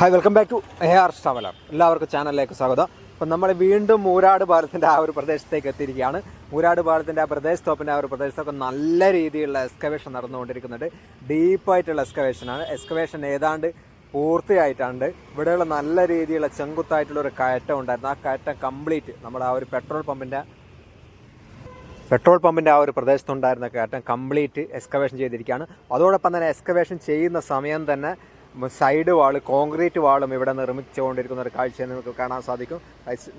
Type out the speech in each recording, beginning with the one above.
Hi welcome back to A R traveller എല്ലാവർക്കും ചാനലിലേക്ക് സ്വാഗതം. അപ്പം നമ്മൾ വീണ്ടും മൂരാട് പാലത്തിന്റെ ആ ഒരു പ്രദേശത്തേക്ക് എത്തിയിരിക്കുകയാണ്. മൂരാട് പാലത്തിന്റെ ആ പ്രദേശത്തോപ്പിന്റെ ആ ഒരു പ്രദേശത്തൊക്കെ നല്ല രീതിയിലുള്ള എക്സ്കവേഷൻ നടന്നുകൊണ്ടിരിക്കുന്നുണ്ട്. ഡീപ്പായിട്ടുള്ള എക്സ്കവേഷനാണ് എക്സ്കവേഷൻ ഏതാണ്ട് പൂർത്തിയായിട്ടുണ്ട്. ഇവിടെയുള്ള നല്ല രീതിയിലുള്ള ചെങ്കുത്തായിട്ടുള്ള ഒരു കയറ്റം ഉണ്ടായിരുന്നു. ആ കയറ്റം കംപ്ലീറ്റ് നമ്മുടെ ആ ഒരു പെട്രോൾ പമ്പിന്റെ പെട്രോൾ പമ്പിന്റെ ആ ഒരു പ്രദേശത്തുണ്ടായിരുന്ന കയറ്റം കംപ്ലീറ്റ് എക്സ്കവേഷൻ ചെയ്തിരിക്കുകയാണ്. അതോടൊപ്പം തന്നെ എക്സ്കവേഷൻ ചെയ്യുന്ന സമയം തന്നെ സൈഡ് വാൾ കോൺക്രീറ്റ് വാളും ഇവിടെ നിർമ്മിച്ചുകൊണ്ടിരിക്കുന്ന ഒരു കാഴ്ച നിങ്ങൾക്ക് കാണാൻ സാധിക്കും.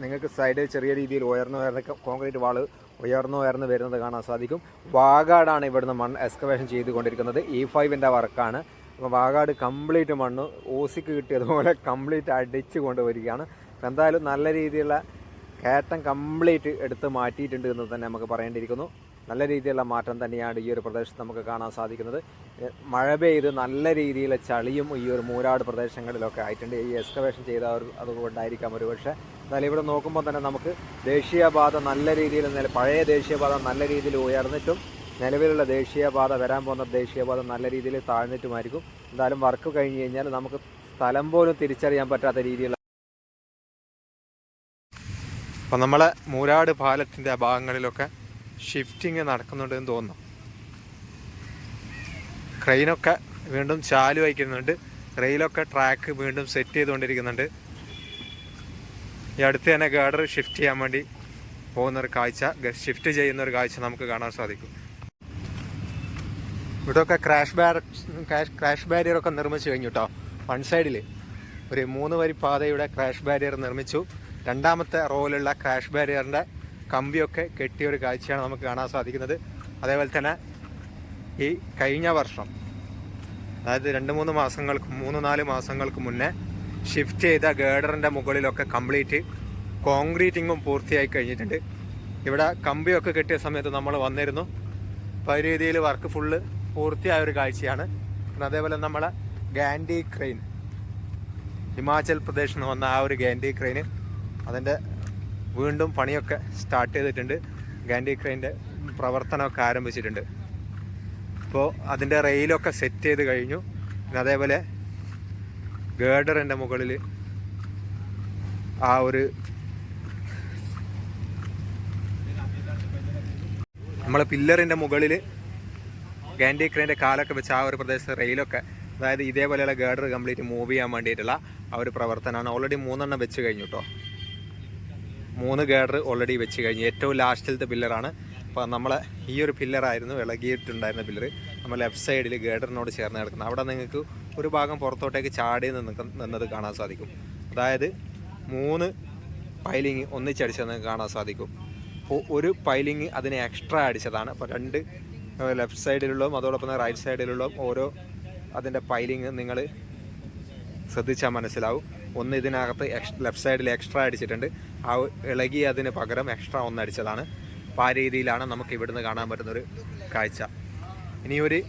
നിങ്ങൾക്ക് സൈഡ് ചെറിയ രീതിയിൽ ഉയർന്നു വരുന്ന കോൺക്രീറ്റ് വാൾ ഉയർന്നു ഉയർന്നു വരുന്നത് കാണാൻ സാധിക്കും. വാഗാടാണ് ഇവിടുന്ന് മണ്ണ് എക്സ്കവേഷൻ ചെയ്തുകൊണ്ടിരിക്കുന്നത്. ഇ ഫൈവിന്റെ വർക്കാണ്. അപ്പോൾ വാഗാട് കംപ്ലീറ്റ് മണ്ണ് ഓസിക്ക് കിട്ടിയതുപോലെ കംപ്ലീറ്റ് അടിച്ചു കൊണ്ടുവരികയാണ് എന്തായാലും നല്ല രീതിയിലുള്ള കയറ്റം കംപ്ലീറ്റ് എടുത്ത് മാറ്റിയിട്ടുണ്ട് എന്ന് തന്നെ നമുക്ക് പറയേണ്ടിയിരിക്കുന്നു. നല്ല രീതിയിലുള്ള മാറ്റം തന്നെയാണ് ഈ ഒരു പ്രദേശത്ത് നമുക്ക് കാണാൻ സാധിക്കുന്നത്. മഴ പെയ്ത് നല്ല രീതിയിലെ ചളിയും ഈ ഒരു മൂരാട് പ്രദേശങ്ങളിലൊക്കെ ആയിട്ടുണ്ട്. ഈ എക്സ്കവേഷൻ ചെയ്തവർ അതുകൊണ്ടായിരിക്കാം ഒരു പക്ഷേ എന്നാലും ഇവിടെ നോക്കുമ്പോൾ തന്നെ നമുക്ക് ദേശീയപാത നല്ല രീതിയിൽ നില പഴയ ദേശീയപാത നല്ല രീതിയിൽ ഉയർന്നിട്ടും നിലവിലുള്ള ദേശീയപാത വരാൻ പോകുന്ന ദേശീയപാത നല്ല രീതിയിൽ താഴ്ന്നിട്ടുമായിരിക്കും. എന്തായാലും വർക്ക് കഴിഞ്ഞ് കഴിഞ്ഞാൽ നമുക്ക് സ്ഥലം പോലും തിരിച്ചറിയാൻ പറ്റാത്ത രീതിയിലുള്ള അപ്പം നമ്മളെ മൂരാട് പാലത്തിന്റെ ഭാഗങ്ങളിലൊക്കെ ഷിഫ്റ്റിംഗ് നടക്കുന്നുണ്ടെന്ന് തോന്നുന്നു. ക്രെയിനൊക്കെ വീണ്ടും ചാലു വയ്ക്കുന്നുണ്ട് റെയിലൊക്കെ ട്രാക്ക് വീണ്ടും സെറ്റ് ചെയ്തുകൊണ്ടിരിക്കുന്നുണ്ട്. ഈ അടുത്ത് തന്നെ ഗാർഡർ ഷിഫ്റ്റ് ചെയ്യാൻ വേണ്ടി പോകുന്ന ഒരു കാഴ്ച ഷിഫ്റ്റ് ചെയ്യുന്ന ഒരു കാഴ്ച നമുക്ക് കാണാൻ സാധിക്കും. ഇവിടെയൊക്കെ ക്രാഷ് ബാർ ക്രാഷ് ബാരിയറൊക്കെ നിർമ്മിച്ചു കഴിഞ്ഞു കേട്ടോ വൺ സൈഡിൽ ഒരു മൂന്ന് വരി പാതയുടെ ക്രാഷ് ബാരിയർ നിർമ്മിച്ചു. രണ്ടാമത്തെ റോയിലുള്ള ക്രാഷ് ബാരിയറിന്റെ കമ്പിയൊക്കെ കെട്ടിയ ഒരു കാഴ്ചയാണ് നമുക്ക് കാണാൻ സാധിക്കുന്നത്. അതേപോലെ തന്നെ ഈ കഴിഞ്ഞ വർഷം അതായത് രണ്ട് മൂന്ന് മാസങ്ങൾക്ക് മൂന്ന് നാല് മാസങ്ങൾക്ക് മുന്നേ ഷിഫ്റ്റ് ചെയ്ത ഗേഡറിന്റെ മുകളിലൊക്കെ കംപ്ലീറ്റ് കോൺക്രീറ്റിങ്ങും പൂർത്തിയായി കഴിഞ്ഞിട്ടുണ്ട്. ഇവിടെ കമ്പിയൊക്കെ കെട്ടിയ സമയത്ത് നമ്മൾ വന്നിരുന്നു. അപ്പോൾ രീതിയിൽ വർക്ക് ഫുള്ള് പൂർത്തിയായ ഒരു കാഴ്ചയാണ്. പിന്നെ അതേപോലെ നമ്മളെ ഗാൻഡി ക്രെയിൻ ഹിമാചൽ പ്രദേശിൽ നിന്ന് വന്ന ആ ഒരു ഗാൻഡി ക്രെയിൻ അതിന്റെ വീണ്ടും പണിയൊക്കെ സ്റ്റാർട്ട് ചെയ്തിട്ടുണ്ട്. ഗാൻഡി ക്രെയിന്റെ പ്രവർത്തനമൊക്കെ ആരംഭിച്ചിട്ടുണ്ട്. ഇപ്പോൾ അതിന്റെ റെയിലൊക്കെ സെറ്റ് ചെയ്ത് കഴിഞ്ഞു. അതേപോലെ ഗേഡറിന്റെ മുകളിൽ ആ ഒരു നമ്മളെ പില്ലറിന്റെ മുകളിൽ ഗാൻഡി ക്രെയിന്റെ കാലൊക്കെ വെച്ച് ആ ഒരു പ്രദേശത്ത് റെയിലൊക്കെ അതായത് ഇതേപോലെയുള്ള ഗേഡർ കംപ്ലീറ്റ് മൂവ് ചെയ്യാൻ വേണ്ടിയിട്ടുള്ള ആ ഒരു പ്രവർത്തനമാണ്. ഓൾറെഡി മൂന്നെണ്ണം വെച്ച് കഴിഞ്ഞു കേട്ടോ മൂന്ന് ഗേഡർ ഓൾറെഡി വെച്ച് കഴിഞ്ഞു ഏറ്റവും ലാസ്റ്റിലത്തെ പില്ലറാണ്. അപ്പോൾ നമ്മളെ ഈ ഒരു പില്ലറായിരുന്നു ഇളകിയിട്ടുണ്ടായിരുന്ന പില്ലർ നമ്മൾ ലെഫ്റ്റ് സൈഡിൽ ഗേഡറിനോട് ചേർന്ന് കിടക്കുന്നത് അവിടെ നിങ്ങൾക്ക് ഒരു ഭാഗം പുറത്തോട്ടേക്ക് ചാടി നിന്ന് നിന്നത് കാണാൻ സാധിക്കും. അതായത് മൂന്ന് പൈലിങ് ഒന്നിച്ചടിച്ചത് നിങ്ങൾക്ക് കാണാൻ സാധിക്കും. അപ്പോൾ ഒരു പൈലിങ് അതിനെ എക്സ്ട്രാ അടിച്ചതാണ്. അപ്പോൾ രണ്ട് ലെഫ്റ്റ് സൈഡിലുള്ളതും അതോടൊപ്പം റൈറ്റ് സൈഡിലുള്ളതും ഓരോ അതിന്റെ പൈലിങ് നിങ്ങൾ ശ്രദ്ധിച്ചാൽ മനസ്സിലാവും. ഒന്ന് ഇതിനകത്ത് ലെഫ്റ്റ് സൈഡിൽ എക്സ്ട്രാ അടിച്ചിട്ടുണ്ട്. ആ ഇളകി അതിന് പകരം എക്സ്ട്രാ ഒന്ന് അടിച്ചതാണ്. അപ്പോൾ ആ രീതിയിലാണ് നമുക്ക് ഇവിടുന്ന് കാണാൻ പറ്റുന്നൊരു കാഴ്ച. ഇനിയൊരു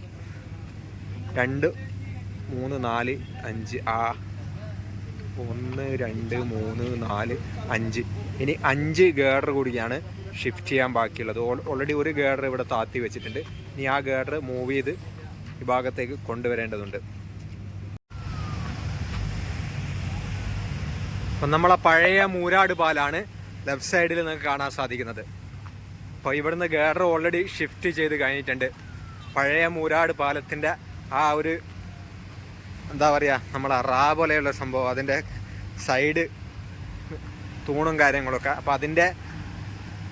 രണ്ട് മൂന്ന് നാല് അഞ്ച് ആ ഒന്ന് രണ്ട് മൂന്ന് നാല് അഞ്ച്. ഇനി അഞ്ച് ഗേഡർ കൂടിയാണ് ഷിഫ്റ്റ് ചെയ്യാൻ ബാക്കിയുള്ളത്. ഓൾറെഡി ഒരു ഗേഡർ ഇവിടെ താത്തി വെച്ചിട്ടുണ്ട്. ഇനി ആ ഗേഡർ മൂവ് ചെയ്ത് ഈ ഭാഗത്തേക്ക് കൊണ്ടുവരേണ്ടതുണ്ട്. അപ്പം നമ്മളെ പഴയ മൂരാട് പാലാണ് ലെഫ്റ്റ് സൈഡിൽ നിങ്ങൾക്ക് കാണാൻ സാധിക്കുന്നത്. അപ്പോൾ ഇവിടുന്ന് ഗേഡർ ഓൾറെഡി ഷിഫ്റ്റ് ചെയ്ത് കഴിഞ്ഞിട്ടുണ്ട്. പഴയ മൂരാട് പാലത്തിന്റെ ആ ഒരു എന്താ പറയുക നമ്മളെ റാ പോലെയുള്ള സംഭവം അതിന്റെ സൈഡ് തൂണും കാര്യങ്ങളൊക്കെ. അപ്പോൾ അതിന്റെ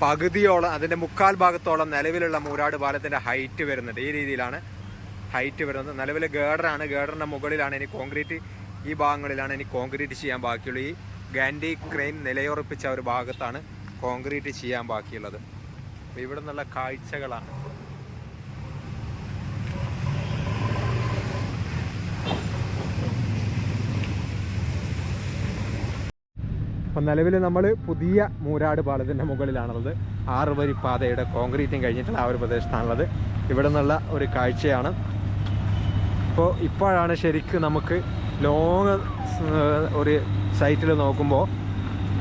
പകുതിയോളം അതിന്റെ മുക്കാൽ ഭാഗത്തോളം നിലവിലുള്ള മൂരാട് പാലത്തിന്റെ ഹൈറ്റ് വരുന്നുണ്ട്. ഈ രീതിയിലാണ് ഹൈറ്റ് വരുന്നത്. നിലവിൽ ഗേഡറാണ് ഗേഡറിന്റെ മുകളിലാണ് ഇനി കോൺക്രീറ്റ് ഈ ഭാഗങ്ങളിലാണ് ഇനി കോൺക്രീറ്റ് ചെയ്യാൻ ബാക്കിയുള്ളൂ. ഈ ഗാൻഡി ക്രെയിൻ നിലയുറപ്പിച്ച ഒരു ഭാഗത്താണ് കോൺക്രീറ്റ് ചെയ്യാൻ ബാക്കിയുള്ളത്. അപ്പോൾ ഇവിടെ നിന്നുള്ള കാഴ്ചകളാണ്. അപ്പം നിലവിൽ നമ്മൾ പുതിയ മൂരാട് പാലത്തിന്റെ മുകളിലാണുള്ളത്. ആറ് വരി പാതയുടെ കോൺക്രീറ്റും കഴിഞ്ഞിട്ടുള്ള ആ ഒരു പ്രദേശത്താണുള്ളത്. ഇവിടെ നിന്നുള്ള ഒരു കാഴ്ചയാണ്. അപ്പോൾ ഇപ്പോഴാണ് ശരിക്കും നമുക്ക് ലോങ് ഒരു സൈറ്റിൽ നോക്കുമ്പോൾ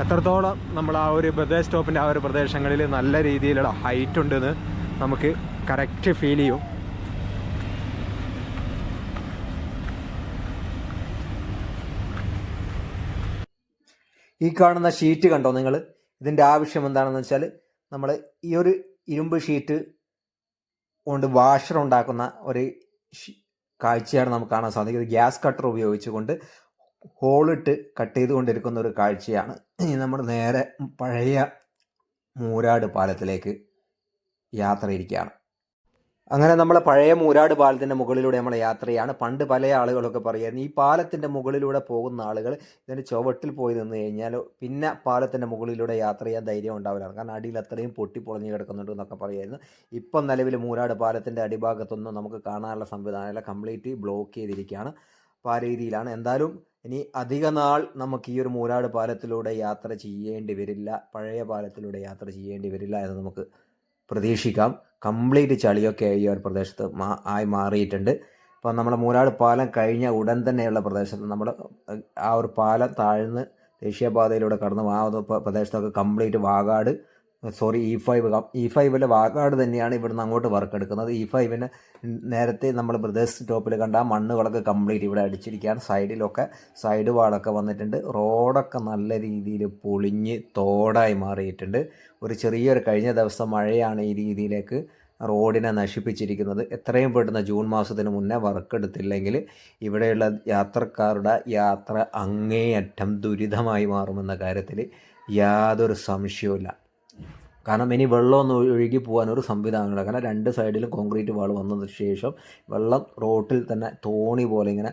എത്രത്തോളം നമ്മൾ ആ ഒരു ബദേ സ്റ്റോപ്പിന്റെ ആ ഒരു പ്രദേശങ്ങളിൽ നല്ല രീതിയിലുള്ള ഹൈറ്റ് ഉണ്ടെന്ന് നമുക്ക് കറക്റ്റ് ഫീൽ ചെയ്യും. ഈ കാണുന്ന ഷീറ്റ് കണ്ടോ നിങ്ങൾ? ഇതിന്റെ ആവശ്യം എന്താണെന്ന് വെച്ചാൽ നമ്മൾ ഈ ഒരു ഇരുമ്പ് ഷീറ്റ് കൊണ്ട് വാഷർ ഉണ്ടാക്കുന്ന ഒരു കാഴ്ചയാണ് നമുക്ക് കാണാൻ സാധിക്കുന്നത്. ഗ്യാസ് കട്ടർ ഉപയോഗിച്ചുകൊണ്ട് ഹോളിട്ട് കട്ട് ചെയ്തുകൊണ്ടിരിക്കുന്ന ഒരു കാഴ്ചയാണ്. ഇനി നമ്മൾ നേരെ പഴയ മൂരാട് പാലത്തിലേക്ക് യാത്രയിരിക്കുകയാണ് അങ്ങനെ നമ്മൾ പഴയ മൂരാട് പാലത്തിന്റെ മുകളിലൂടെ നമ്മൾ യാത്രയാണ്. പണ്ട് പല ആളുകളൊക്കെ പറയുമായിരുന്നു ഈ പാലത്തിന്റെ മുകളിലൂടെ പോകുന്ന ആളുകൾ ഇതിന്റെ ചുവട്ടിൽ പോയി നിന്ന് കഴിഞ്ഞാൽ പിന്നെ പാലത്തിന്റെ മുകളിലൂടെ യാത്ര ചെയ്യാൻ ധൈര്യം ഉണ്ടാവില്ല. കാരണം അടിയിൽ അത്രയും പൊട്ടി പൊളഞ്ഞ് കിടക്കുന്നുണ്ട് എന്നൊക്കെ പറയുമായിരുന്നു. ഇപ്പം നിലവിൽ മൂരാട് പാലത്തിന്റെ അടിഭാഗത്തൊന്നും നമുക്ക് കാണാനുള്ള സംവിധാനമല്ല കംപ്ലീറ്റ് ബ്ലോക്ക് ചെയ്തിരിക്കുകയാണ്. അപ്പോൾ ആ രീതിയിലാണ്. എന്തായാലും ഇനി അധിക നാൾ നമുക്ക് ഈ ഒരു മൂരാട് പാലത്തിലൂടെ യാത്ര ചെയ്യേണ്ടി വരില്ല പഴയ പാലത്തിലൂടെ യാത്ര ചെയ്യേണ്ടി വരില്ല എന്ന് നമുക്ക് പ്രതീക്ഷിക്കാം. കംപ്ലീറ്റ് ചളിയൊക്കെ ഈ ഒരു പ്രദേശത്ത് ആയി മാറിയിട്ടുണ്ട്. അപ്പോൾ നമ്മൾ മൂരാട് പാലം കഴിഞ്ഞ ഉടൻ തന്നെയുള്ള പ്രദേശത്ത് നമ്മൾ ആ ഒരു പാലം താഴ്ന്ന് ദേശീയപാതയിലൂടെ കടന്നു ആ പ്രദേശത്തൊക്കെ complete Vagad sorry E five E ഫൈവിലെ Vakkad തന്നെയാണ് ഇവിടുന്ന് അങ്ങോട്ട് വർക്ക് എടുക്കുന്നത് ഇ ഫൈവിന് നേരത്തെ നമ്മൾ ബ്രദേഴ്സ് ടോപ്പിൽ കണ്ട ആ മണ്ണുകളൊക്കെ കംപ്ലീറ്റ് ഇവിടെ അടിച്ചിരിക്കുകയാണ് സൈഡിലൊക്കെ സൈഡ് വാളൊക്കെ വന്നിട്ടുണ്ട്. റോഡൊക്കെ നല്ല രീതിയിൽ പൊളിഞ്ഞ് തോടായി മാറിയിട്ടുണ്ട്. ഒരു ചെറിയൊരു കഴിഞ്ഞ ദിവസം മഴയാണ് ഈ രീതിയിലേക്ക് റോഡിനെ നശിപ്പിച്ചിരിക്കുന്നത്. എത്രയും പെട്ടെന്ന് ജൂൺ മാസത്തിന് മുന്നേ വർക്ക് എടുത്തില്ലെങ്കിൽ ഇവിടെയുള്ള യാത്രക്കാരുടെ യാത്ര അങ്ങേയറ്റം ദുരിതമായി മാറുമെന്ന കാര്യത്തിൽ യാതൊരു സംശയവുമില്ല. കാരണം ഇനി വെള്ളമൊന്നും ഒഴുകി പോകാൻ ഒരു സംവിധാനമില്ല. കാരണം രണ്ട് സൈഡിലും കോൺക്രീറ്റ് വാൾ വന്നതിന് ശേഷം വെള്ളം റോട്ടിൽ തന്നെ തോണി പോലെ ഇങ്ങനെ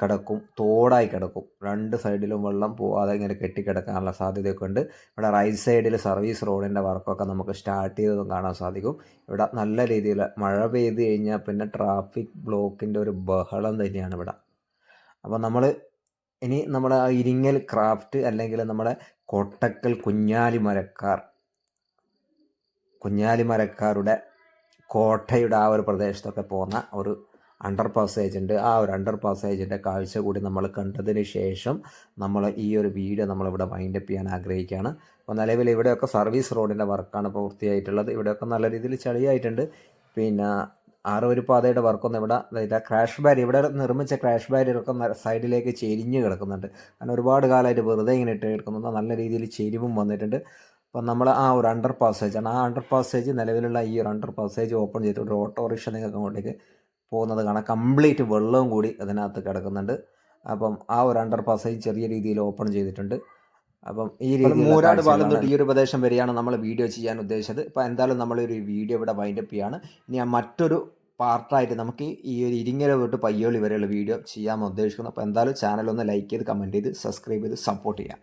കിടക്കും തോടായി കിടക്കും. രണ്ട് സൈഡിലും വെള്ളം പോവാതെ ഇങ്ങനെ കെട്ടിക്കിടക്കാനുള്ള സാധ്യതയൊക്കെ ഉണ്ട്. ഇവിടെ റൈറ്റ് സൈഡിൽ സർവീസ് റോഡിന്റെ വർക്കൊക്കെ നമുക്ക് സ്റ്റാർട്ട് ചെയ്തതും കാണാൻ സാധിക്കും. ഇവിടെ നല്ല രീതിയിൽ മഴ പെയ്ത് കഴിഞ്ഞാൽ പിന്നെ ട്രാഫിക് ബ്ലോക്കിന്റെ ഒരു ബഹളം തന്നെയാണ് ഇവിടെ. അപ്പോൾ നമ്മൾ ഇനി നമ്മുടെ ഇരിങ്ങൽ ക്രാഫ്റ്റ് അല്ലെങ്കിൽ നമ്മുടെ കൊട്ടക്കൽ കുഞ്ഞാലി മരക്കാർ കുഞ്ഞാലി മരക്കാരുടെ കോട്ടയുടെ ആ ഒരു പ്രദേശത്തൊക്കെ പോകുന്ന ഒരു അണ്ടർ പാസേജുണ്ട് ആ ഒരു അണ്ടർ പാസേജിന്റെ കാഴ്ച കൂടി നമ്മൾ കണ്ടതിന് ശേഷം നമ്മൾ ഈ ഒരു വീഡിയോ നമ്മളിവിടെ വൈൻഡപ്പ് ചെയ്യാൻ ആഗ്രഹിക്കുകയാണ്. അപ്പോൾ നിലവിൽ ഇവിടെയൊക്കെ സർവീസ് റോഡിന്റെ വർക്കാണ് പൂർത്തിയായിട്ടുള്ളത്. ഇവിടെയൊക്കെ നല്ല രീതിയിൽ ചളിയായിട്ടുണ്ട്. പിന്നെ ആറ് പാതയുടെ വർക്കൊന്നും ഇവിടെ ഇല്ല. ക്രാഷ് ബാരി ഇവിടെ നിർമ്മിച്ച ക്രാഷ് ബാരിയറൊക്കെ സൈഡിലേക്ക് ചെരിഞ്ഞ് കിടക്കുന്നുണ്ട്. കാരണം ഒരുപാട് കാലമായിട്ട് വെറുതെ ഇങ്ങനെ ഇട്ട് കിടക്കുന്നുണ്ട്. നല്ല രീതിയിൽ ചെരിവും വന്നിട്ടുണ്ട്. അപ്പം നമ്മൾ ആ ഒരു അണ്ടർ പാസേജ് ആണ്. ആ അണ്ടർ പാസേജ് നിലവിലുള്ള ഈ ഒരു അണ്ടർ പാസേജ് ഓപ്പൺ ചെയ്തിട്ട് ഒരു ഓട്ടോറിക്ഷ നിങ്ങൾക്ക് അങ്ങോട്ടേക്ക് പോകുന്നത് കാണാം കംപ്ലീറ്റ് വെള്ളവും കൂടി അതിനകത്ത് കിടക്കുന്നുണ്ട്. അപ്പം ആ ഒരു അണ്ടർ പാസേജ് ചെറിയ രീതിയിൽ ഓപ്പൺ ചെയ്തിട്ടുണ്ട്. അപ്പം ഈ രീതിയിൽ മൂരാട് പാലം തൊട്ട് ഈ ഒരു പ്രദേശം വരെയാണ് നമ്മൾ വീഡിയോ ചെയ്യാൻ ഉദ്ദേശിച്ചത്. ഇപ്പം എന്തായാലും നമ്മളൊരു വീഡിയോ ഇവിടെ വൈൻഡപ്പ് ചെയ്യാണ്. ഇനി ആ മറ്റൊരു പാർട്ടായിട്ട് നമുക്ക് ഈ ഒരു ഇരിങ്ങര തൊട്ട് പയ്യോളി വരെയുള്ള വീഡിയോ ചെയ്യാൻ ഉദ്ദേശിക്കുന്നു. അപ്പോൾ എന്തായാലും ചാനൽ ഒന്ന് ലൈക്ക് ചെയ്ത് കമന്റ് ചെയ്ത് സബ്സ്ക്രൈബ് ചെയ്ത് സപ്പോർട്ട് ചെയ്യാം.